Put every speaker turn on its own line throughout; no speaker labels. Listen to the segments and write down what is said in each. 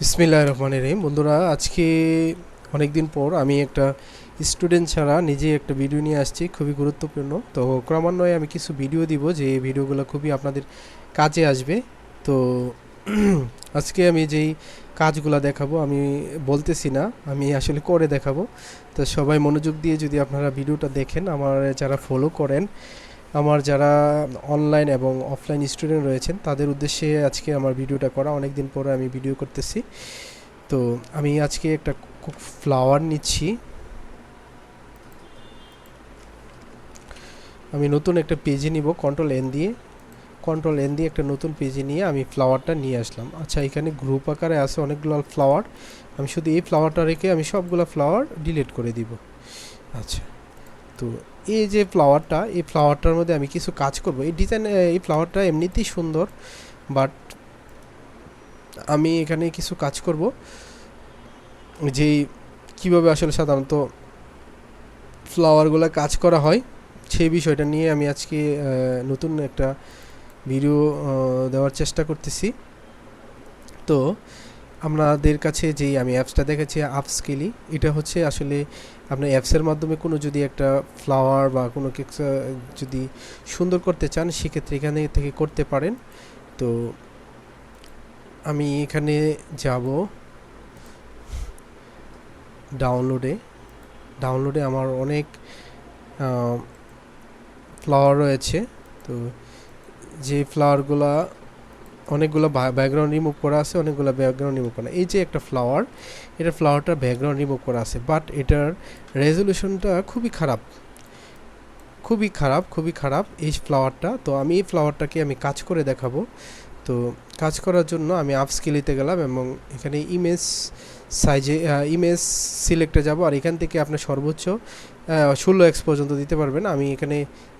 বিসমিল্লাহ রহমান রহিম। বন্ধুরা, আজকে অনেক দিন পর আমি একটা স্টুডেন্ট ছাড়া নিজে একটা ভিডিও নিয়ে আসছি, খুবই গুরুত্বপূর্ণ। তো ক্রমান্বয়ে আমি কিছু ভিডিও দিব, যে ভিডিওগুলো খুবই আপনাদের কাজে আসবে। তো আজকে আমি যেই কাজগুলো দেখাবো, আমি বলতেছি না, আমি আসলে করে দেখাবো। তো সবাই মনোযোগ দিয়ে যদি আপনারা ভিডিওটা দেখেন, আমার যারা ফলো করেন আমার যারা অনলাইন এবং অফলাইন স্টুডেন্ট রয়েছেন, তাদের উদ্দেশ্যে আজকে আমার ভিডিওটা করা। অনেক দিন পরে আমি ভিডিও করতেছি। তো আমি আজকে একটা ফ্লাওয়ার নিচ্ছি। আমি নতুন একটা পেজে নিব কন্ট্রোল এন দিয়ে। কন্ট্রোল এন দিয়ে একটা নতুন পেজে নিয়ে আমি ফ্লাওয়ারটা নিয়ে আসলাম। আচ্ছা এখানে গ্রুপ আকারে আছে অনেকগুলো ফ্লাওয়ার আমি শুধু এই ফ্লাওয়ারটা রেখে আমি সবগুলো ফ্লাওয়ার ডিলিট করে দিব। আচ্ছা। তো এই যে ফ্লাওয়ারটা এই ফ্লাওয়ারটার মধ্যে আমি কিছু কাজ করব। এই ডিজাইন এই ফ্লাওয়ারটা এমনিতেই সুন্দর বাট আমি এখানে কিছু কাজ করব। যে কীভাবে আসলে সাধারণত ফ্লাওয়ারগুলো কাজ করা হয়, সেই বিষয়টা নিয়ে আমি আজকে নতুন একটা ভিডিও দেওয়ার চেষ্টা করতেছি। তো আপনাদের কাছে যেই আমি অ্যাপসটা দেখেছি আপস্কেলি এটা হচ্ছে আসলে আপনার অ্যাপসের মাধ্যমে কোনো যদি একটা ফ্লাওয়ার বা কোনো কিছু যদি সুন্দর করতে চান, সেক্ষেত্রে এখানে থেকে করতে পারেন। তো আমি এখানে যাব। ডাউনলোডে ডাউনলোডে আমার অনেক ফ্লাওয়ার রয়েছে। তো যে ফ্লাওয়ারগুলা অনেকগুলো ব্যাকগ্রাউন্ড রিমুভ করা আছে, অনেকগুলো ব্যাকগ্রাউন্ড রিমুভ করা এই যে একটা ফ্লাওয়ার এটা ফ্লাওয়ারটা ব্যাকগ্রাউন্ড রিমুভ করা আছে বাট এটার রেজলিউশনটা খুবই খারাপ। খুবই খারাপ খুবই খারাপ এই ফ্লাওয়ারটা তো আমি এই ফ্লাওয়ারটাকে আমি কাজ করে দেখাবো। তো কাজ করার জন্য আমি আপ স্কেলিতে গেলাম এবং এখানে ইমেজ সাইজে ইমেজ সিলেক্টে যাব। আর এখান থেকে আপনি সর্বোচ্চ ষোলো এক্স পর্যন্ত দিতে পারবেন। আমি এখানে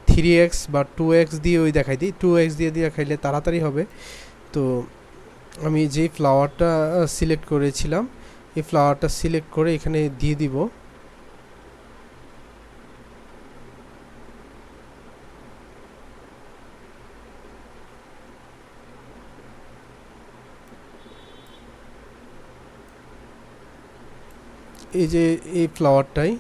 থ্রি এক্স বা টু এক্স দিয়ে ওই দেখাই দিই। টু এক্স দিয়ে দিয়ে খাইলে তাড়াতাড়ি হবে। তো আমি যেই ফ্লাওয়ারটা সিলেক্ট করেছিলাম, এই ফ্লাওয়ারটা সিলেক্ট করে এখানে দিয়ে দিব। এই যে এই ফ্লাওয়ারটাই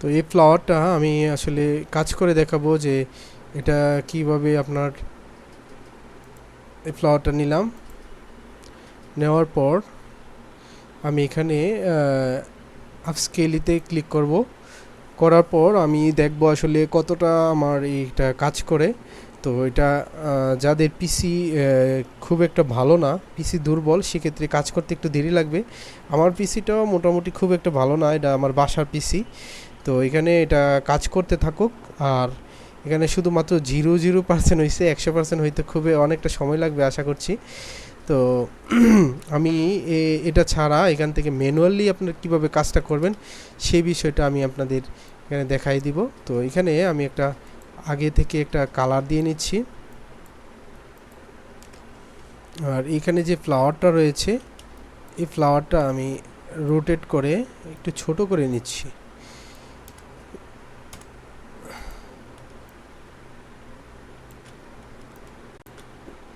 তো এই ফ্লাওয়ারটা আমি আসলে কাজ করে দেখাবো যে এটা কীভাবে আপনার এই ফ্লাওয়ারটা নিলাম। নেওয়ার পর আমি এখানে আপস্কেলিতে ক্লিক করব। করার পর আমি দেখব আসলে কতটা আমার এইটা কাজ করে। তো এটা যাদের পিসি খুব একটা ভালো না পিসি দুর্বল, সেক্ষেত্রে কাজ করতে একটু দেরি লাগবে। আমার পিসিটাও মোটামুটি খুব একটা ভালো না, এটা আমার বাসার পিসি তো এখানে এটা কাজ করতে থাকুক, আর এখানে শুধুমাত্র জিরো জিরো পার্সেন্ট হয়েছে একশো পার্সেন্ট হইতে খুবই অনেকটা সময় লাগবে আশা করছি। তো আমি এটা ছাড়া এখান থেকে ম্যানুয়ালি আপনার কীভাবে কাজটা করবেন সেই বিষয়টা আমি আপনাদের এখানে দেখাই দিব। তো এখানে আমি একটা আগে থেকে একটা কালার দিয়ে নিচ্ছি। আর এখানে যে ফ্লাওয়ারটা রয়েছে, এই ফ্লাওয়ারটা আমি রোটেট করে একটু ছোট করে নিচ্ছি।